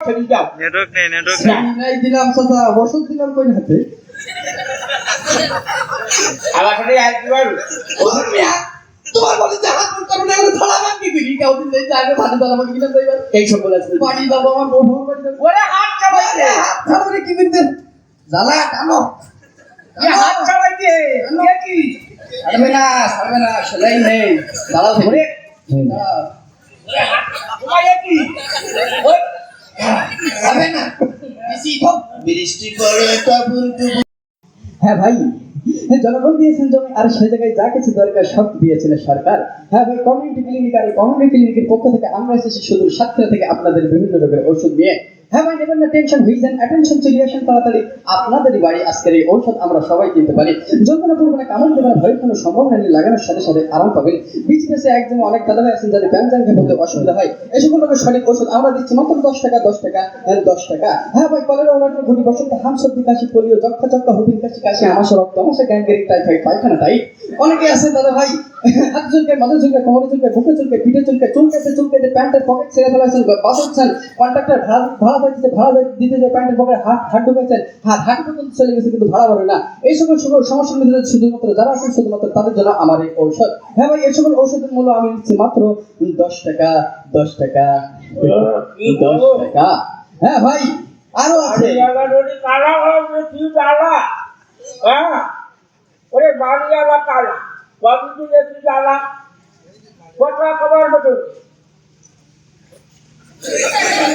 ছেড়ে নেটওয়ার্ক নেই নেটওয়ার্ক নাই। দিলাম চাচা বসত দিলাম কই হাতে? আমার সাথে আসতে পারো তোমার মিয়া তোমার বলে যে হাত করবে না এগুলো থালা ভাঙি দিবি কেউ দিন দেই আগে ভালো দাঁড়া আমাকে কিনা দেইবার এইসব বলেছে বাড়ি যাব আমার বউ বউ ওরে হাত চাবাইছে হাত ধরে কি করতে? জ্বালা টানো। এ হাত চাবাইছে এ কি? ছাড়বে না ছাড়বে না সেলাই নেই। দাঁড়াও ধরে ওরে হাত তোমার কি? ওই হ্যাঁ ভাই জনগণ দিয়েছেন জমি, আর সেই জায়গায় যা কিছু দরকার সব দিয়েছিল সরকার। হ্যাঁ ভাই কমিউনিটি ক্লিনিক আর কমিউনিটি ক্লিনিকের পক্ষ থেকে আমরা এসেছি শুধু সাতক্ষীরা থেকে আপনাদের বিভিন্ন রোগের ওষুধ নিয়ে। হ্যাঁ ভাই না টেনশন হয়ে যান অ্যাটেনশন চলে আসেন তাড়াতাড়ি। আপনাদেরই বাড়ি আজকের এই ঔষধ আমরা সবাই কিনতে পারি। যন্ত্রণা পূর্বনে কামড় ভয়ের কোনো লাগানোর সাথে সাথে আরাম পাবেন। বিচ বেসে একদম অনেক দাদা ভাই আছেন যাদের বলতে অসুবিধা হয়। এই সকল সঠিক ওষুধ আমরা দিচ্ছি মাত্র দশ টাকা দশ টাকা হ্যাঁ, দশ টাকা। হ্যাঁ ভাই কলেরা ওনার ঘুরি বসন্ত হাম সর্দি কাশি পোলিও যক্ষা চক্কা হুপিন কাশি কাশি আমাশা রক্ত আমাশা পায়খানা অনেকে আছে দাদা ভাই হাত চুলকে মাথা চুলকে, কোমরে চুলকে, বুকে চুলকে, পিঠে চুলকে, চুলকাতে প্যান্টের পকেট ছেড়ে ফেলাছেন বাঁচাচ্ছেন কন্ট্রাক্টর ভাড়া ভাড়া দিতে ভাড়া দিতে যে প্যান্টের পকেটে হাত হাত ঢুকেছেন, হাত হাত পর্যন্ত চলে গেছে, কিন্তু ভাড়া না। এই সকল সকল সমস্যার শুধুমাত্র, যারা আছেন শুধুমাত্র, তাদের জন্য আমার এই ঔষধ। হ্যাঁ ভাই, এই সকল ঔষধের মূল্য আমি নিচ্ছি মাত্র দশ টাকা দশ টাকা দশ টাকা। হ্যাঁ ভাই, আরও আছে। কালা হবে কি কালা হ্যাঁ ওরে বাড়িওয়ালা কালা। কথা খবর মতো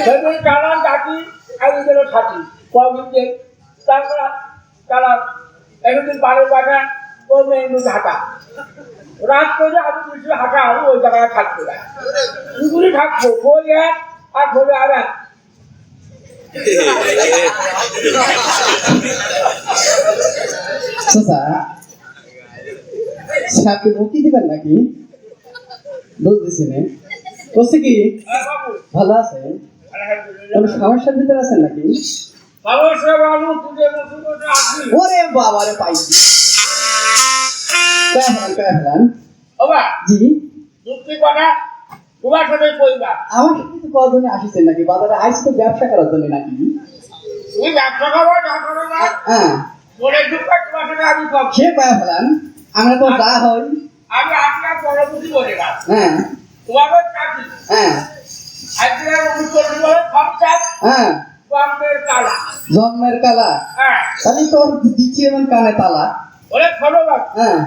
সেদিন কালা ডাকি আমি গেল থাকি বাবুজি তারপর কালা একদিন পাড়ে বাটা ও মেয়ে ঢাকা রাত করে আমি কিছু হাঁটা আমি ওই জায়গায় থাকব না দুপুরে থাকব বই এক আর বলে আর এক চাচা সাপকে মুখি দিবেন নাকি? বুঝতেছি না বলছে কি ভালো আছে আলহামদুলিল্লাহ কোনো সমস্যার ভিতরে আছেন নাকি? ওরে বাবা রে পাইছি। জি। যুক্তি কথা? তোমার সাথে কইবা আমার সাথে তো কজনে আসিছেন নাকি? বাজারে আইসি তো ব্যবসা করার জন্য নাকি? তুমি ব্যবসা করো না করো না। হ্যাঁ। মনে দুঃখ তোমার সাথে আমি সে কয় ফেলান আমরা তো যা হয়। আমি আপনার পরবর্তী বলে হ্যাঁ। চাকরি হ্যাঁ। একদিনের অনুকরণ বলে? খরচার হ্যাঁ। কমের কালা জন্মের কালা হ্যাঁ। তাহলে তো দিচ্ছি এবং কানে তালা। ওরে ধন্যবাদ। হ্যাঁ।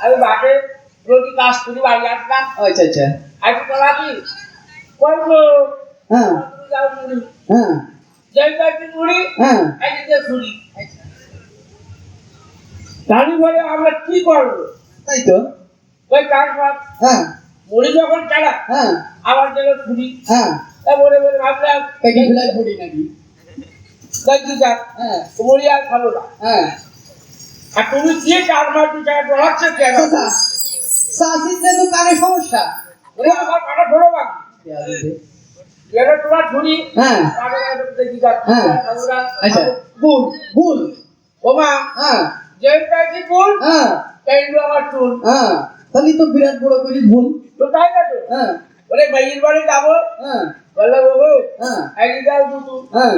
আমি বাটে রোগী কাজ করি বাড়ি আসলাম। আচ্ছা আচ্ছা। আজকে বলা কি? করব হ্যাঁ। হ্যাঁ। মুড়ি হ্যাঁ। একদিকে ছুরি জানি বলে আমরা কি করব? তাই তো। ওই চাষবাস হ্যাঁ। মুড়ি যখন চালা হ্যাঁ। আবার গেল ছুরি। হ্যাঁ। তা বলে বলে ভাবলাম পেটি ফেলাই পড়ি নাকি? যাক হ্যাঁ। মুড়ি আর খাব না। হ্যাঁ। আর তুমি কি চার মাস দু টাকা ডলাচ্ছে কেন? চাচা চাষির যে দোকানে সমস্যা। ওরে আমার কাটা ধরো বাকি। এরা তোমার ছুরি? হ্যাঁ। হ্যাঁ। আচ্ছা। ভুল ভুল ওমা। হ্যাঁ। হ্যাঁ। তাই আমার চুল হ্যাঁ। তাহলে তো বিরাট বড় করি ভুল। তো তাই না তো হ্যাঁ। ওরে বাইয়ের বাড়ি যাব। হ্যাঁ। বললে বাবু হ্যাঁ। একই যাও দুটো। হ্যাঁ।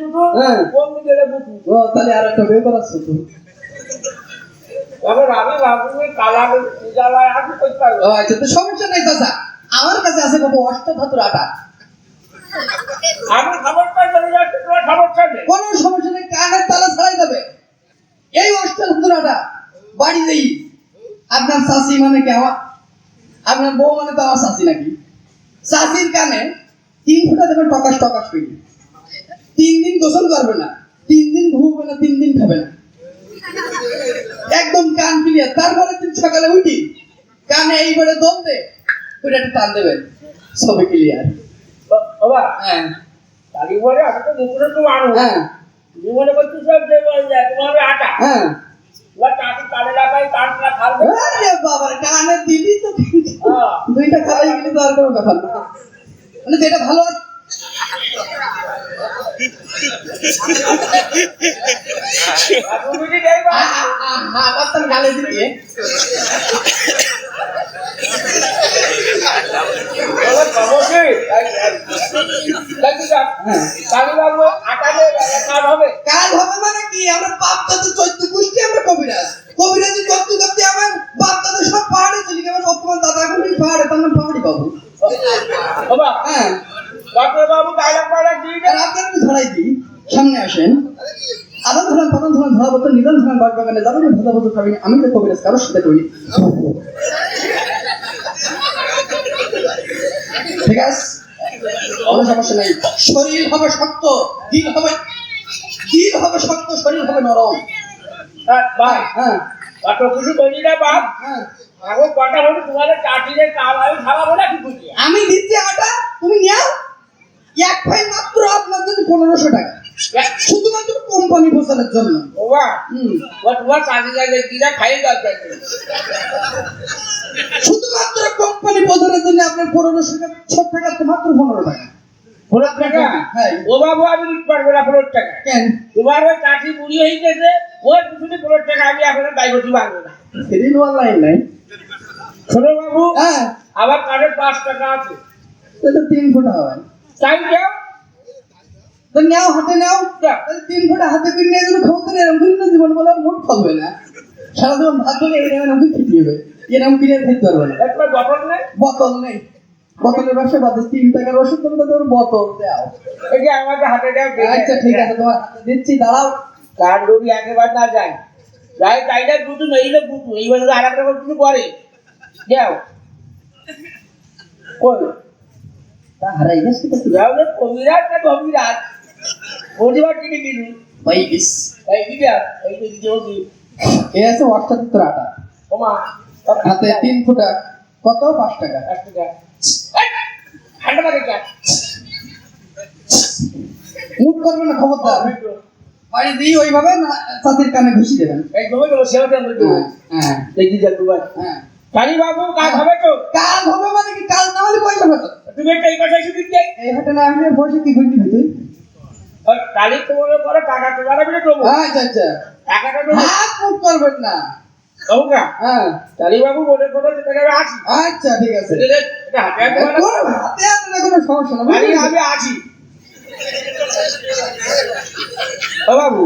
দুটো হ্যাঁ। কোন গেলে দুটো ও তাহলে আর একটা বিয়ে করাচ্ছ তো এবার আমি ভাবছি কালা জ্বালায় আমি কই পারব? আচ্ছা তো সমস্যা নাই চাচা। আমার কাছে আছে বাবু অষ্ট ধাতুর আটা। আমি খবর পাই খবর কোনো সমস্যা নেই কানের তালা ছাড়াই যাবে এই অষ্ট ধাতুর আটা বাড়ি দেই আপনার শাশি মানে কি আমার? আপনার বউ মানে তো আমার শাশি নাকি? শাশির কানে তিন ফুটা দেবেন টকাশ টকাশ করে তিন দিন গোসল করবে না তিন দিন ঘুমবে না তিন দিন খাবে না। একদম কান ক্লিয়ার তারপরে দিন সকালে উঠি কানে এইবারে দম দে ওইটা একটু টান দেবেন। সবে ক্লিয়ার বাবা হ্যাঁ। বলে আমি তো মুখে তো মানুষ হ্যাঁ। জীবনে করছি সব যে বলে যায় তোমার আটা। হ্যাঁ। কালে বাবা হ্যাঁ। দুইটা খালাই গেলে তো আর কোনো ব্যাপার না। মানে যেটা ভালো গালে দিতে বলে সমস্যা হ্যাঁ কালীবাবু আটা দিয়ে কাজ হবে কাল হবে মানে কি আমরা বাপ দাদা চৈত্য গোষ্ঠী আমরা কবিরাজ কবিরাজি করতে করতে আমার বাপ দাদা সব পাহাড়ে চলে গেছে বর্তমান দাদা এখন ওই পাহাড়ে তার নাম পাহাড়ি বাবু বাবা হ্যাঁ ডক্টর বাবু ডায়লগ ফাইলগ দিয়ে আর আপনার একটু ধরাই দিই সামনে আসেন আদান ধরান পাদান ধরান ধরা বলতো নিদান ধরান বাগ বাগানে যাবেন ভাজা ভজা খাবেন আমি তো কবিরাজ কারোর সাথে করিনি। ঠিক আছে? কোনো সমস্যা নাই। শরীর হবে শক্ত দিল হবে দিল হবে শক্ত শরীর হবে নরম। ভাই হ্যাঁ। ডক্টর কিছু বলি না বাপ হ্যাঁ। চাটিরে আমি দিচ্ছি আটা তুমি নাও এক ভাই মাত্র আপনার জন্য পনেরোশো টাকা শুধুমাত্র কোম্পানি বোঝানোর জন্য। দিদা খাই দরকার শুধুমাত্র কোম্পানি বোঝানোর জন্য আপনার পনেরোশো টাকা ছ টাকা তো মাত্র পনেরো টাকা। পনেরো টাকা? হ্যাঁ। ও বাবু আমি পারব না পনেরো টাকা। কেন? তোমার ওই চাটি বুড়ি হয়ে গেছে ওর পিছনে পনেরো টাকা আমি এখন দায় পারব না। সেদিন লাইন নাই। ছোট বাবু হ্যাঁ। আমার কার্ডে পাঁচ টাকা আছে। তিন ফুট হবে তাই যাও তো নাও হাতে নাও। তিন ফোঁটা হাতে করে নিয়ে যদি খাওয়াতে এরকম না জীবন বলে মোট খাবে না। সারা জীবন ভাত বলে এরকম খেতে হবে। এরকম কিনে খেতে পারবে না। একবার বটল নেই? বোতল নেই। বোতলের ব্যবসা বাদে তিন টাকার ওষুধ তুমি তো তোর বোতল দাও। এই যে আমাকে হাতে দেও আচ্ছা ঠিক আছে তোমার হাতে দিচ্ছি দাঁড়াও। কার ডুবি একেবারে না যায়। যাই তাই না দুটো নইলে দুটো। এইবার আর একটা কিছু করে যাও। কই? তা হারাই গেছে তো। যাও রে কবিরাজ না কবিরাজ? প্রতিবার কিনে কিনু ভাই বিস এই দিদা এই যে দিদি ওদি এ আছে অষ্টাত্তর আটা ওমা হাতে তিন ফুটা কত পাঁচ টাকা এক টাকা ঠান্ডা লাগে মুট করবে না খবরদার বাড়ি দিয়ে ওইভাবে না চাষির কানে ঘুষি দেবেন এই জমি দেবো সেবা দেবো হ্যাঁ এই দিদা দুবার হ্যাঁ কালী বাবু কাজ হবে তো কাল হবে মানে কি কাল না হলে পয়সা পাবে তুমি একটা এই কথা শুধু যাই এই হাটে না আসলে বসে কি ঘুরবি তুই আর তোমার পরে টাকা তোমার আমি দেবো আচ্ছা আচ্ছা টাকাটা দেবো হাত মুখ করবেন না। হ্যাঁ। কালী বাবু বলে করে টাকা আসি আচ্ছা ঠিক আছে। এটা হাতে হাতে হাতে হাতে কোনো সমস্যা না আমি আমি আছি। ও বাবু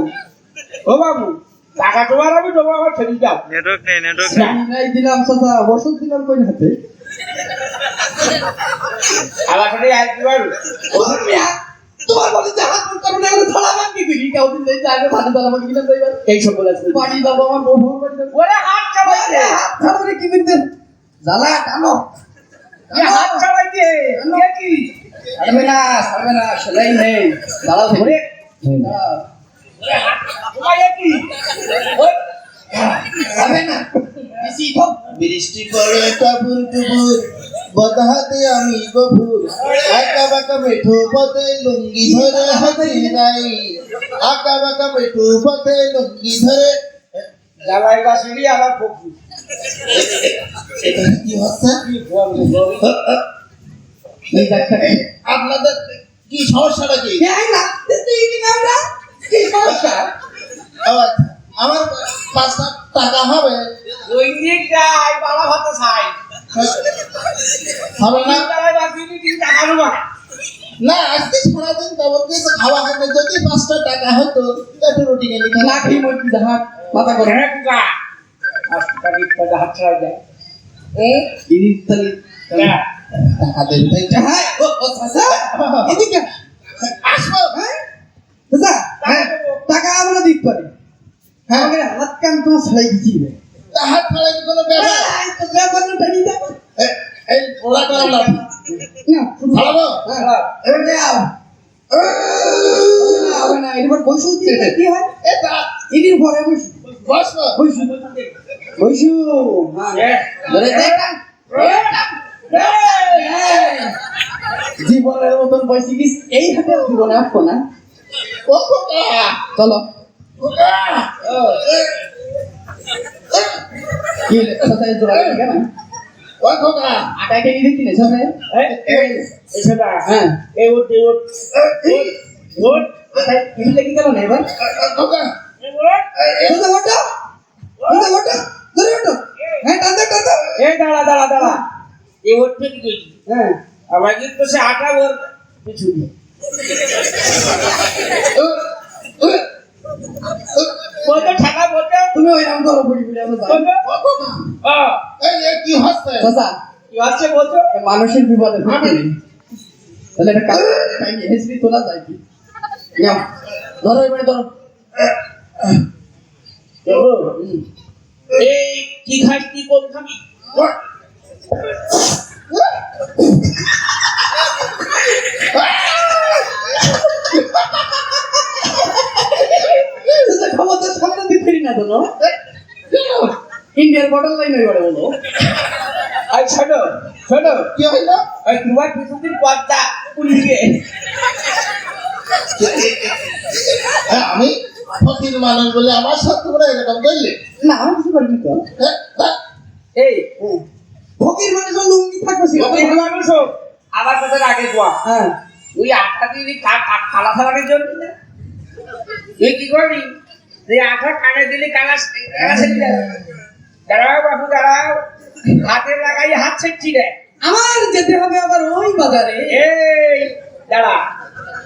ও বাবু টাকা তোমার আমি দেবো আমার ছেড়ে যাও। নেটওয়ার্ক নেই নেটওয়ার্ক নাই। দিলাম চাচা ওষুধ দিলাম কোন হাতে? আসতে পারো তোমার বলে যে হাত মুখ ধরা ভাঙ্গি করি কেউ দিন দেয় যাবে ভালো ধরা ভাঙ্গি কিনা দেয় এই সব বলে আসবে। বাড়ি যাব আমার বউ বউ বাড়ি যাব। ওরে হাত চালাইছে হাত ছাড়বে কি করতে জ্বালা টানো। এ হাত চালাইছে এ কি? ছাড়বে না ছাড়বে না সেলাই নেই। দাঁড়াও দাঁড়াও। ওরে। হাত কি? ওই। যাবে না। বেশি হোক বৃষ্টি পড়ে টাপুর টুপুর বদহাতে আমি গভুর আঁকা বাঁকা মেঠো পথে লুঙ্গি ধরে হাতি নাই। আঁকা বাঁকা মেঠো পথে লুঙ্গি ধরে। জ্বালাই বাসিরি আমার এটা কি হচ্ছে? আপনাদের কি সমস্যাটা কি? সমস্যা? আবার আমার পাঁচ লাখ টাকা হবে। ওই দিক যাই বাবা ভাত খাই হবে না? টাকা আজকে সারাদিন তেমন কিছু খাওয়া হয় না। যদি পাঁচটা টাকা হতো একটু রুটি কিনে না খেয়ে মরবি জাহাজ মাথা করে হ্যাঁ কুকা ছাড়া যায়। টাকা দেন তাই হ্যাঁ। ও ও চাচা। এদিকে আসব হ্যাঁ? হ্যাঁ। টাকা আমরা দিতে পারি। হ্যাঁ। হাত কান তো ছাড়াই হাত ফালাই কোনো ব্যাপার? তো ব্যাপার না জীবনের মতন বয়সী কি এই হাতে জীবনে আসব না। চলো। কি? কোথায় জোড়া কেন? ও খোকা আটা কে দিদি কিনে সবে এসব হ্যাঁ। এই ওট এই ওট ওট আটা কিনে লেগে গেল না এবার? খোকা। এই ওট কোথা ওটো ধরে ওটো হ্যাঁ টানতে টানতে এই দাঁড়া এই কি হ্যাঁ। কিন্তু সে আটা ওর পিছু। দিয়ে বলতো ঠাকা বলতো তুমি ওইরকম করো বুড়ি বুড়ি আমরা যাই। বলতো ও এই কি হচ্ছে? চাচা কি হচ্ছে বলতো মানুষের বিপদে নেই। তাহলে একটা কাজ হেসবি তোলা যায় কি? ধরো এবারে ধরো। এই কি খাস কি কোন খাবি? ক্ষমতার সামনে ফিরি না তো ইন্ডিয়ার বর্ডার লাইন এবারে বলো আর শোনো শোনো। কি হইল? ওই তোমার পিছনের পর্দা হ্যাঁ, আমি ফকির মানুষ বলে আমার সাথে তোমরা এরকম করলে না আমি কিছু করিনি তো। হ্যাঁ, হ্যাঁ। এই ফকির মানে তো লুঙ্গি থাকবে সে। ওকে মানুষ আমার কথা আগে কোয়া হ্যাঁ। তুই আটা দিবি খালা খালানোর জন্য না তুই কি করবি? তুই আটা কানে দিলি কালা কালা সেটি দাঁড়াও বাবু দাঁড়াও। হাতে লাগাই হাত ছেড়ছি রে। আমার যেতে হবে আবার ওই বাজারে। এই দাঁড়া।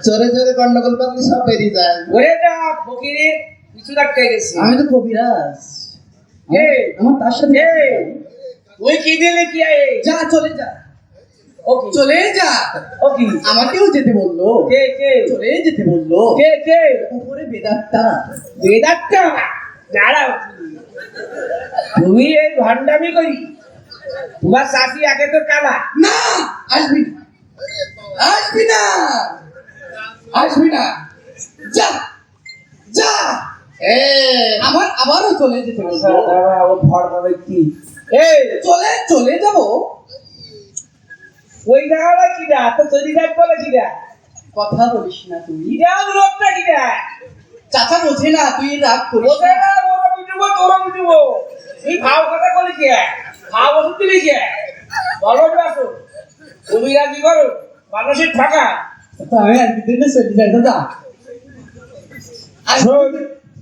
চোরে চোরে গন্ডগোল করলে সব বেরিয়ে যায়। ওরে যা ফকিরের কিছু রাখতে গেছি। আমি তো কবিরাজ। এই আমার তার সাথে এই তুই কি দিলে কি আয়? যা চলে যা। চলে যা। ওকে আমাকেও যেতে বলল। কে কে? চলে যেতে বলল। কে কে? উপরে বেদাতটা বেদাত্তা? দাঁড়াও তুমি এই ভণ্ডামি করি। তোমার চাষি আগে তো কালা। না আসবি না। আসবি না। আসবি না। যা যা। এ। আমার আবারও চলে যেতে বলল। ও ভড় ব্যক্তি এই চলে চলে যাব। ওই জায়গাটা কিটা তো তৈরি কাজ বলে কথা বলিস না তুই। কিটা লোকটা কিটা চাচা বোঝে না তুই রাগ করিস ওকে না। না ওরা পিটুবো তোরা পিটুবো তুই ভাও কথা বলে কি? ভাও ওষুধ দিলি কি? বলো আসো। তুমি রাজি করো মানুষের ঠকা আমি আর বিদ্যুৎ চলে যাই দাদা আর শোন,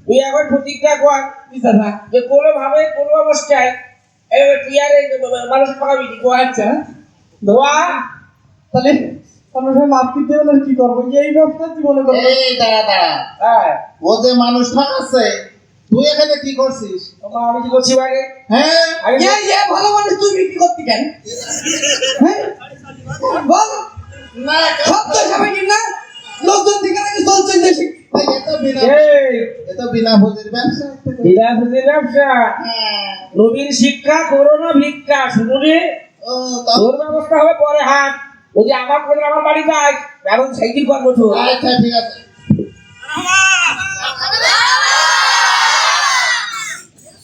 তুই এখন প্রতিজ্ঞা কর চাচা? যে কোনো ভাবে কোনো অবস্থায় তুই আর মানুষ ঠকাবি নি। আচ্ছা। গোয়া তাহলে মাপ দিতে হলে কি করব? এই ব্যবসা জীবনে করব এই দাঁড়া দাঁড়া। হ্যাঁ। ও যে মানুষ আছে তুই এখানে কি করছিস? আমি কি করছি হ্যাঁ। ইয়ে, ইয়ে, ভালো মানুষ তুই বিক্রি করতে কেন? হ্যাঁ? বল। না সব তো সবাই কিন না? লোকজন থেকে নাকি চলছে দেশে এই এ তো বিনা ভোজের ব্যবসা। হ্যাঁ। নবীর শিক্ষা করো না ভিক্ষা শুনো রে ও তা তোর ব্যবস্থা হবে পরে হাত যদি আমার করে আমার বাড়ি যাস এখন সাইকেল করব তো আচ্ছা ঠিক আছে।